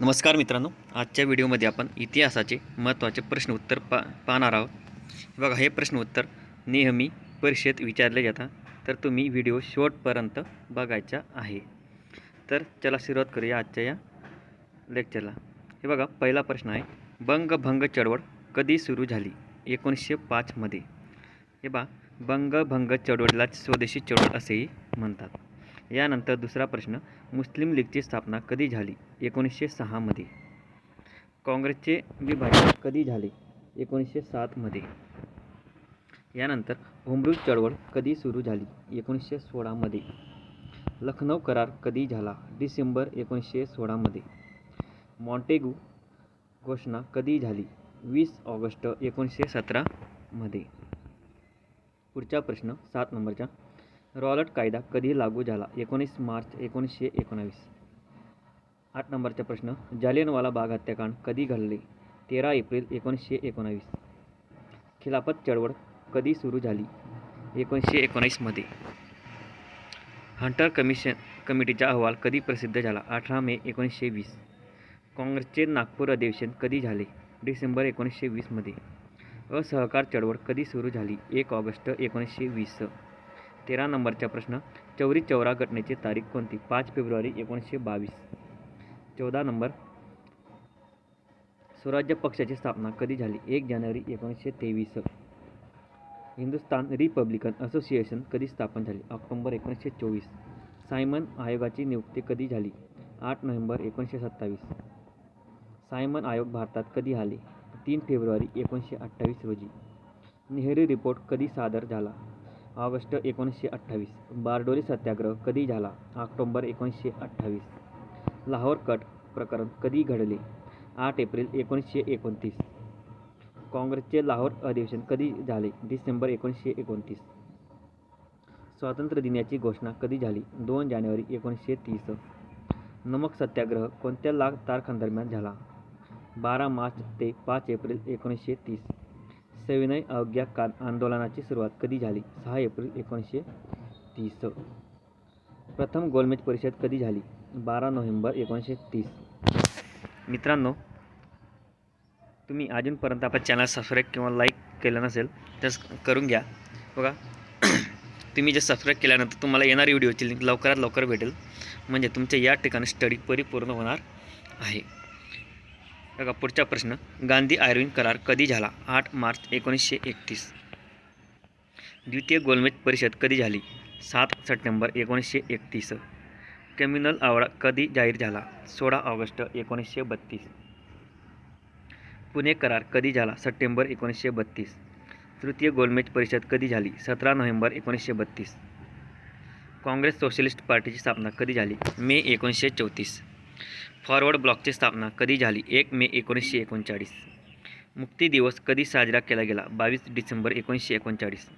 नमस्कार मित्रांनो आजच्या व्हिडिओमध्ये आपण इतिहासाचे महत्त्वाचे प्रश्न उत्तर पा पाहणार आहोत. बघा हे प्रश्न उत्तर नेहमी परीक्षेत विचारले जातात तर तुम्ही व्हिडिओ शेवटपर्यंत बघायचा आहे. तर चला सुरुवात करूया आजच्या या लेक्चरला. हे बघा पहिला प्रश्न आहे बंगभंग चळवळ कधी सुरू झाली? एकोणीसशे पाचमध्ये हे बा बंगभंग चळवळीला स्वदेशी चळवळ असेही म्हणतात. यानंतर दुसरा प्रश्न मुस्लिम लीगची स्थापना कधी झाली? एकोणीसशे सहामध्ये काँग्रेसचे विभाजन कधी झाले? एकोणीसशे सातमध्ये यानंतर होमरूल चळवळ कधी सुरू झाली? एकोणीसशे सोळामध्ये लखनौ करार कधी झाला? डिसेंबर एकोणीसशे सोळामध्ये मॉन्टेगू घोषणा कधी झाली? वीस ऑगस्ट एकोणीसशे सतरामध्ये पुढचा प्रश्न सात नंबरचा. रॉलट कायदा कधी लागू झाला? एकोणीस मार्च एकोणीसशे एकोणावीस. आठ नंबरचा प्रश्न. जालियनवाला बाग हत्याकांड कधी घडले? तेरा एप्रिल एकोणीसशे एकोणावीस. खिलाफत चळवळ कधी सुरू झाली? एकोणीसशे एकोणीसमध्ये हंटर कमिशन कमिटीचा अहवाल कधी प्रसिद्ध झाला? अठरा मे एकोणीसशे वीस. काँग्रेसचे नागपूर अधिवेशन कधी झाले? डिसेंबर एकोणीसशे वीसमध्ये. असहकार चळवळ कधी सुरू झाली? एक ऑगस्ट एकोणीसशे वीस. तेरा नंबरचा प्रश्न चौरी चौरा घटनेची तारीख कोणती? पाच फेब्रुवारी एकोणीसशे बावीस. चौदा नंबर स्वराज्य पक्षाची स्थापना कधी झाली? एक जानेवारी एकोणीसशे तेवीस. हिंदुस्तान रिपब्लिकन असोसिएशन कधी स्थापन झाली? ऑक्टोंबर एकोणीसशे चोवीस. सायमन आयोगाची नियुक्ती कधी झाली? आठ नोव्हेंबर एकोणीसशे सत्तावीस. सायमन आयोग भारतात कधी आले? तीन फेब्रुवारी एकोणीसशे अठ्ठावीस रोजी. नेहरू रिपोर्ट कधी सादर झाला? ऑगस्ट एकोणीसशे अठ्ठावीस. बारडोली सत्याग्रह कधी झाला? ऑक्टोंबर एकोणीसशे अठ्ठावीस. लाहोर कट प्रकरण कधी घडले? आठ एप्रिल एकोणीसशे एकोणतीस. काँग्रेसचे लाहोर अधिवेशन कधी झाले? डिसेंबर एकोणीसशे एकोणतीस. स्वातंत्र्य दिनाची घोषणा कधी झाली? दोन जानेवारी एकोणीसशे तीस. नमक सत्याग्रह कोणत्या लाख तारखांदरम्यान झाला? बारा मार्च ते पाच एप्रिल एकोणीसशे तीस. सविनय अवज्ञा का आंदोलनाची सुरुवात कधी झाली? सहा एप्रिल एकोणीसशे तीस. प्रथम गोलमेज परिषद कधी झाली? बारा नोव्हेंबर एकोणीसशे तीस. मित्रांनो तुम्ही अजूनपर्यंत आपल्या चॅनल सबस्क्राईब किंवा लाईक केलं नसेल तर करून घ्या. बघा तुम्ही जे सबस्क्राईब केल्यानंतर तुम्हाला येणारी व्हिडिओची लिंक लवकरात लवकर भेटेल. म्हणजे तुमच्या या ठिकाणी स्टडी परिपूर्ण होणार आहे. बघा पुढचा प्रश्न. गांधी आयर्विन करार कधी झाला? आठ मार्च एकोणीसशे एकतीस. द्वितीय गोलमेज परिषद कधी झाली? सात सप्टेंबर एकोणीसशे एकतीस. कम्युनल आवडा कधी जाहीर झाला? सोळा ऑगस्ट एकोणीसशे बत्तीस. पुणे करार कधी झाला? सप्टेंबर एकोणीसशे बत्तीस. तृतीय गोलमेज परिषद कधी झाली? सतरा नोव्हेंबर एकोणीसशे बत्तीस. काँग्रेस सोशलिस्ट पार्टीची स्थापना कधी झाली? मे एकोणीसशे चौतीस. फॉरवर्ड ब्लॉकची स्थापना कधी झाली? एक मे एकोणीसशे एकोणचाळीस. मुक्ती दिवस कधी साजरा केला गेला? बावीस डिसेंबर एकोणीसशे एकोणचाळीस.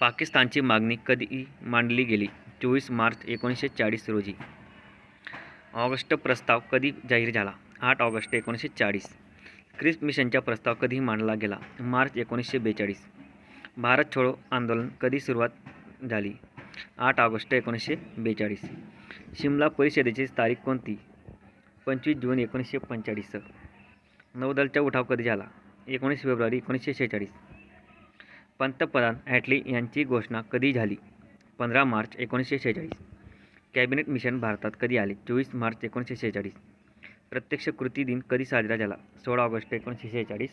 पाकिस्तानची मागणी कधी मांडली गेली? चोवीस मार्च एकोणीसशे चाळीस रोजी. ऑगस्ट प्रस्ताव कधी जाहीर झाला? आठ ऑगस्ट एकोणीसशे चाळीस. क्रिस मिशनचा प्रस्ताव कधी मांडला गेला? मार्च एकोणीसशे बेचाळीस. भारत छोडो आंदोलन कधी सुरुवात झाली? आठ ऑगस्ट एकोणीसशे बेचाळीस. शिमला परिषदेची तारीख कोणती? पंचवीस जून एकोणीसशे पंचेचाळीस. नौदलचा उठाव कधी झाला? एकोणीस फेब्रुवारी एकोणीसशे शेहेचाळीस. पंतप्रधान ॲटली यांची घोषणा कधी झाली? पंधरा मार्च एकोणीसशे शेहेचाळीस. कॅबिनेट मिशन भारतात कधी आले? चोवीस मार्च एकोणीसशे शेहेचाळीस. प्रत्यक्ष कृती दिन कधी साजरा झाला? सोळा ऑगस्ट एकोणीसशे शेहेचाळीस.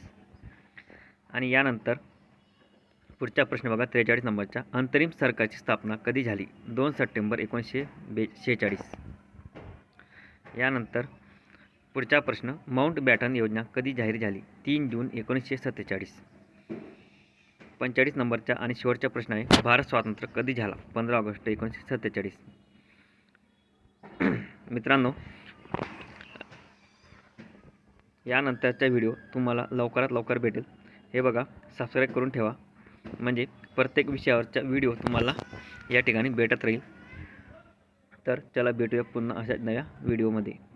आणि यानंतर पुढच्या प्रश्न बघा त्रेचाळीस नंबरच्या. अंतरिम सरकारची स्थापना कधी झाली? दोन सप्टेंबर एकोणीसशे बे शेहेचाळीस. यानंतर पुढचा प्रश्न माउंट बॅटन योजना कधी जाहीर झाली? तीन जून एकोणीसशे सत्तेचाळीस. पंचेचाळीस नंबरचा आणि शेवटचा प्रश्न आहे भारत स्वातंत्र्य कधी झाला? पंधरा ऑगस्ट एकोणीसशे सत्तेचाळीस. मित्रांनो यानंतरचा व्हिडिओ तुम्हाला लवकरात लवकर भेटेल. हे बघा सबस्क्राईब करून ठेवा. म्हणजे प्रत्येक विषयावरचा व्हिडिओ तुम्हाला या ठिकाणी भेटत राहील. तर चला भेटूया पुन्हा अशा नव्या व्हिडिओमध्ये.